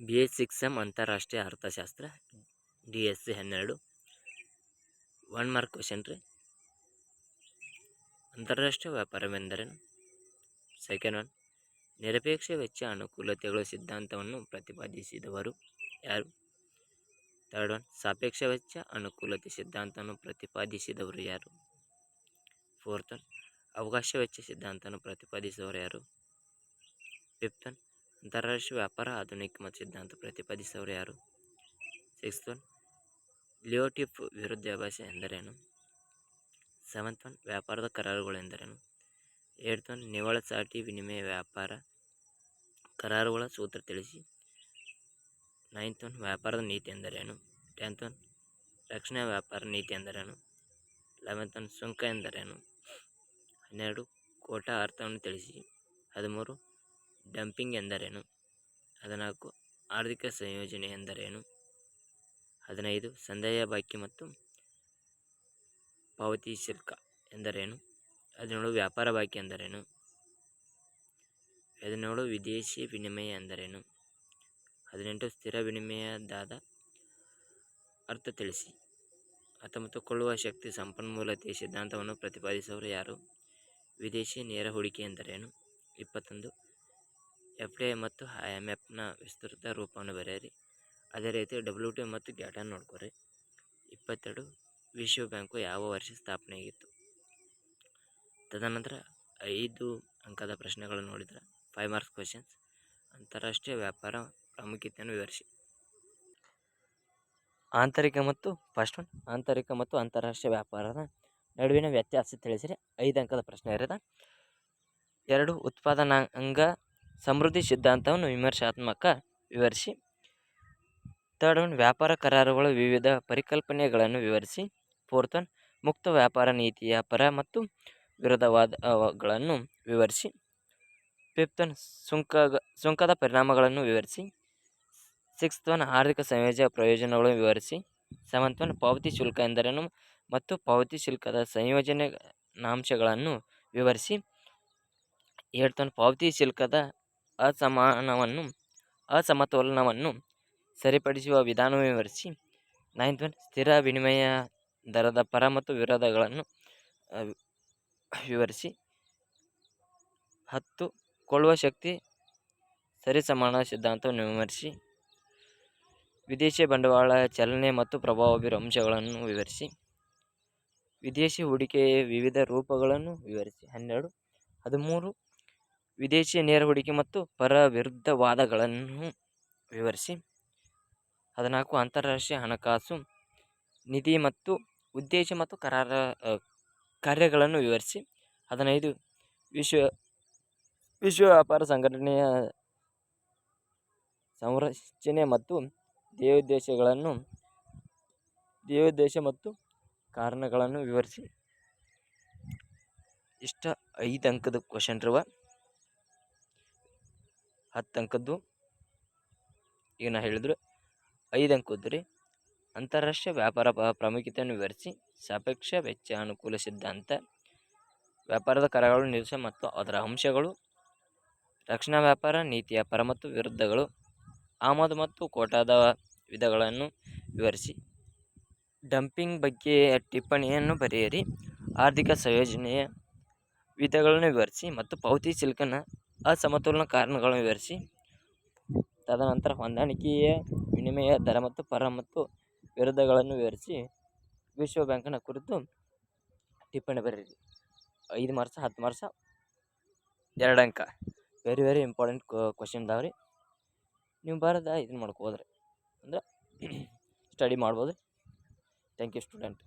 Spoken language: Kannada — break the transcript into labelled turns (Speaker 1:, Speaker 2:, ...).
Speaker 1: ಬಿ ಎಸ್ ಸಿಕ್ಸ್ ಎಂ ಅಂತಾರಾಷ್ಟ್ರೀಯ ಅರ್ಥಶಾಸ್ತ್ರ ಡಿ ಎಸ್ ಸಿ ಹನ್ನೆರಡು. ಒನ್ ಮಾರ್ಕ್ ಕ್ವಶನ್ ರೀ. ಅಂತಾರಾಷ್ಟ್ರೀಯ ವ್ಯಾಪಾರವೆಂದರೇನು ಸೆಕೆಂಡ್ ಒನ್ ನಿರಪೇಕ್ಷ ವೆಚ್ಚ ಅನುಕೂಲತೆಗಳ ಸಿದ್ಧಾಂತವನ್ನು ಪ್ರತಿಪಾದಿಸಿದವರು ಯಾರು? ಥರ್ಡ್ ಒನ್ ಸಾಪೇಕ್ಷ ವೆಚ್ಚ ಅನುಕೂಲತೆ ಸಿದ್ಧಾಂತವನ್ನು ಪ್ರತಿಪಾದಿಸಿದವರು ಯಾರು? ಫೋರ್ತ್ ಒನ್ ಅವಕಾಶ ವೆಚ್ಚ ಸಿದ್ಧಾಂತವನ್ನು ಪ್ರತಿಪಾದಿಸಿದವರು ಯಾರು? ಫಿಫ್ತ್ ಒನ್ ಅಂತಾರಾಷ್ಟ್ರೀಯ ವ್ಯಾಪಾರ ಆಧುನಿಕ ಮತ್ತು ಸಿದ್ಧಾಂತ ಪ್ರತಿಪಾದಿಸಿದವರು ಯಾರು ಸಿಕ್ಸ್ತ್ ಒನ್ ಲಿಯೋಟಿಪ್ ವಿರುದ್ಧಾಭಾಸ ಎಂದರೇನು ಸೆವೆಂತ್ ಒನ್ ವ್ಯಾಪಾರದ ಕರಾರುಗಳು ಎಂದರೇನು ಏಳ್ತ್ ಒನ್ ನಿವ್ವಳ ಸಾಟಿ ವಿನಿಮಯ ವ್ಯಾಪಾರ ಕರಾರುಗಳ ಸೂತ್ರ ತಿಳಿಸಿ ನೈನ್ತ್ ಒನ್ ವ್ಯಾಪಾರದ ನೀತಿ ಎಂದರೇನು ಟೆಂತ್ ಒನ್ ರಕ್ಷಣಾ ವ್ಯಾಪಾರ ನೀತಿ ಎಂದರೇನು ಲೆವೆಂತ್ ಒನ್ ಸುಂಕ ಎಂದರೇನು ಹನ್ನೆರಡು ಕೋಟಾ ಅರ್ಥವನ್ನು ತಿಳಿಸಿ ಹದಿಮೂರು ಡಂಪಿಂಗ್ ಎಂದರೇನು? ಹದಿನಾಲ್ಕು, ಆರ್ಥಿಕ ಸಂಯೋಜನೆ ಎಂದರೇನು? ಹದಿನೈದು, ಸಂದಾಯ ಬಾಕಿ ಮತ್ತು ಪಾವತಿ ಶುಲ್ಕ ಎಂದರೇನು? ಹದಿನೇಳು, ವ್ಯಾಪಾರ ಬಾಕಿ ಎಂದರೇನು? ಹದಿನೇಳು, ವಿದೇಶಿ ವಿನಿಮಯ ಎಂದರೇನು? ಹದಿನೆಂಟು, ಸ್ಥಿರ ವಿನಿಮಯದಾದ ಅರ್ಥ ತಿಳಿಸಿ. ಹತ್ತೊಂಬತ್ತು ಕೊಳ್ಳುವ ಶಕ್ತಿ ಸಂಪನ್ಮೂಲತೆ ಸಿದ್ಧಾಂತವನ್ನು ಪ್ರತಿಪಾದಿಸುವವರು ಯಾರು? ವಿದೇಶಿ ನೇರ ಹೂಡಿಕೆ ಎಂದರೇನು? ಇಪ್ಪತ್ತೊಂದು ಎಫ್ ಡಿ ಐ ಮತ್ತು ಐ ಎಂ ಎಫ್ನ ವಿಸ್ತೃತ ರೂಪವನ್ನು ಬರೆಯಿರಿ. ಅದೇ ರೀತಿ ಡಬ್ಲ್ಯೂ ಟಿ ಮತ್ತು ಗ್ಯಾಟನ್ ನೋಡ್ಕೊರಿ. ಇಪ್ಪತ್ತೆರಡು, ವಿಶ್ವ ಬ್ಯಾಂಕು ಯಾವ ವರ್ಷ ಸ್ಥಾಪನೆಯಾಗಿತ್ತು? ತದನಂತರ ಐದು ಅಂಕದ ಪ್ರಶ್ನೆಗಳನ್ನು ನೋಡಿದ್ರೆ. ಫೈವ್ ಮಾರ್ಕ್ಸ್ ಕ್ವಶನ್ಸ್ ಅಂತಾರಾಷ್ಟ್ರೀಯ ವ್ಯಾಪಾರ ಪ್ರಾಮುಖ್ಯತೆಯನ್ನು ವಿವರಿಸಿ. ಆಂತರಿಕ ಮತ್ತು ಫಸ್ಟ್ ಒನ್ ಆಂತರಿಕ ಮತ್ತು ಅಂತಾರಾಷ್ಟ್ರೀಯ ವ್ಯಾಪಾರದ ನಡುವಿನ ವ್ಯತ್ಯಾಸ ತಿಳಿಸಿರಿ. ಐದು ಅಂಕದ ಪ್ರಶ್ನೆ ಇರೋದ. ಎರಡು, ಉತ್ಪಾದನಾಂಗ ಸಮೃದ್ಧಿ ಸಿದ್ಧಾಂತವನ್ನು ವಿಮರ್ಶಾತ್ಮಕ ವಿವರಿಸಿ. ಥರ್ಡ್ ಒನ್, ವ್ಯಾಪಾರ ಕರಾರುಗಳ ವಿವಿಧ ಪರಿಕಲ್ಪನೆಗಳನ್ನು ವಿವರಿಸಿ. ಫೋರ್ತ್ ಒನ್, ಮುಕ್ತ ವ್ಯಾಪಾರ ನೀತಿಯ ಪರ ಮತ್ತು ವಿರೋಧವಾದಗಳನ್ನು ವಿವರಿಸಿ. ಫಿಫ್ತ್ ಒನ್ ಸುಂಕ ಸುಂಕದ ಪರಿಣಾಮಗಳನ್ನು ವಿವರಿಸಿ. ಸಿಕ್ಸ್ತ್ ಒನ್, ಆರ್ಥಿಕ ಸಂಯೋಜ ಪ್ರಯೋಜನಗಳನ್ನು ವಿವರಿಸಿ. ಸೆವೆಂತ್ ಒನ್, ಪಾವತಿ ಶುಲ್ಕ ಎಂದರೇನು ಮತ್ತು ಪಾವತಿ ಶುಲ್ಕದ ಸಂಯೋಜನಾಂಶಗಳನ್ನು ವಿವರಿಸಿ. ಏಳ್ತ್ ಒನ್, ಪಾವತಿ ಶುಲ್ಕದ ಅಸಮಾನವನ್ನು ಅಸಮತೋಲನವನ್ನು ಸರಿಪಡಿಸುವ ವಿಧಾನ ವಿವರಿಸಿ ನೈನ್ತ್ ಒನ್ ಸ್ಥಿರ ವಿನಿಮಯ ದರದ ಪರ ಮತ್ತು ವಿರೋಧಗಳನ್ನು ವಿವರಿಸಿ, ಹತ್ತು ಕೊಳ್ಳುವ ಶಕ್ತಿ ಸರಿಸಮಾನ ಸಿದ್ಧಾಂತವನ್ನು ವಿವರಿಸಿ ವಿದೇಶಿ ಬಂಡವಾಳ ಚಲನೆ ಮತ್ತು ಪ್ರಭಾವ ಬೀರುವ ಅಂಶಗಳನ್ನು ವಿವರಿಸಿ, ವಿದೇಶಿ ಹೂಡಿಕೆಯ ವಿವಿಧ ರೂಪಗಳನ್ನು ವಿವರಿಸಿ, ಹನ್ನೆರಡು, ಹದಿಮೂರು ವಿದೇಶಿ ನೇರ ಹೂಡಿಕೆ ಮತ್ತು ಪರ ವಿರುದ್ಧ ವಾದಗಳನ್ನು ವಿವರಿಸಿ. ಹದಿನಾಲ್ಕು, ಅಂತಾರಾಷ್ಟ್ರೀಯ ಹಣಕಾಸು ನಿಧಿ ಮತ್ತು ಉದ್ದೇಶ ಮತ್ತು ಕರಾರ ಕಾರ್ಯಗಳನ್ನು ವಿವರಿಸಿ. ಹದಿನೈದು, ವಿಶ್ವ ವಿಶ್ವ ವ್ಯಾಪಾರ ಸಂಘಟನೆಯ ಸಂರಚನೆ ಮತ್ತು ದೇವೋದ್ದೇಶಗಳನ್ನು, ದೇವೋದ್ದೇಶ ಮತ್ತು ಕಾರಣಗಳನ್ನು ವಿವರಿಸಿ. ಇಷ್ಟ ಐದು ಅಂಕದ ಕ್ವಶನ್ ಇರುವ ಹತ್ತು ಅಂಕದ್ದು. ಈಗ ನಾ ಹೇಳಿದ್ರು ಐದು ಅಂಕದ್ದು ರೀ. ಅಂತಾರಾಷ್ಟ್ರೀಯ ವ್ಯಾಪಾರ ಪ್ರಾಮುಖ್ಯತೆಯನ್ನು ವಿವರಿಸಿ, ಸಾಪೇಕ್ಷ ವೆಚ್ಚ ಅನುಕೂಲ ಸಿದ್ಧಾಂತ, ವ್ಯಾಪಾರದ ಕರಗಳು, ನಿರೀಕ್ಷೆ ಮತ್ತು ಅದರ ಅಂಶಗಳು, ರಕ್ಷಣಾ ವ್ಯಾಪಾರ, ನೀತಿಯ ಪರ ಮತ್ತು ವಿರುದ್ಧಗಳು, ಆಮದು ಮತ್ತು ಕೋಟಾದ ವಿಧಗಳನ್ನು ವಿವರಿಸಿ. ಡಂಪಿಂಗ್ ಬಗ್ಗೆ ಟಿಪ್ಪಣಿಯನ್ನು ಬರೆಯಿರಿ. ಆರ್ಥಿಕ ಸಂಯೋಜನೆಯ ವಿಧಗಳನ್ನು ವಿವರಿಸಿ ಮತ್ತು ಪಾವತಿ ಶುಲ್ಕನ ಅಸಮತೋಲನ ಕಾರಣಗಳನ್ನು ವಿವರಿಸಿ. ತದನಂತರ ಹೊಂದಾಣಿಕೆಯ ವಿನಿಮಯ ದರ ಮತ್ತು ಪರ ಮತ್ತು ವಿರುದ್ಧಗಳನ್ನು ವಿವರಿಸಿ. ವಿಶ್ವ ಬ್ಯಾಂಕನ ಕುರಿತು ಟಿಪ್ಪಣಿ ಬರೀರಿ ಐದು ಮಾರ್ಕ್ಸ ಹತ್ತು ಮಾರ್ಕ್ಸ ಎರಡು ಅಂಕ. ವೆರಿ ವೆರಿ ಇಂಪಾರ್ಟೆಂಟ್ ಕ್ವಶನ್ ಅದಾವೆ ರೀ ನೀವು ಬರೋದ ಇದನ್ನ ಮಾಡ್ಕೋದ್ರಿ ಅಂದ್ರೆ ಸ್ಟಡಿ ಮಾಡ್ಬೋದು. Thank you student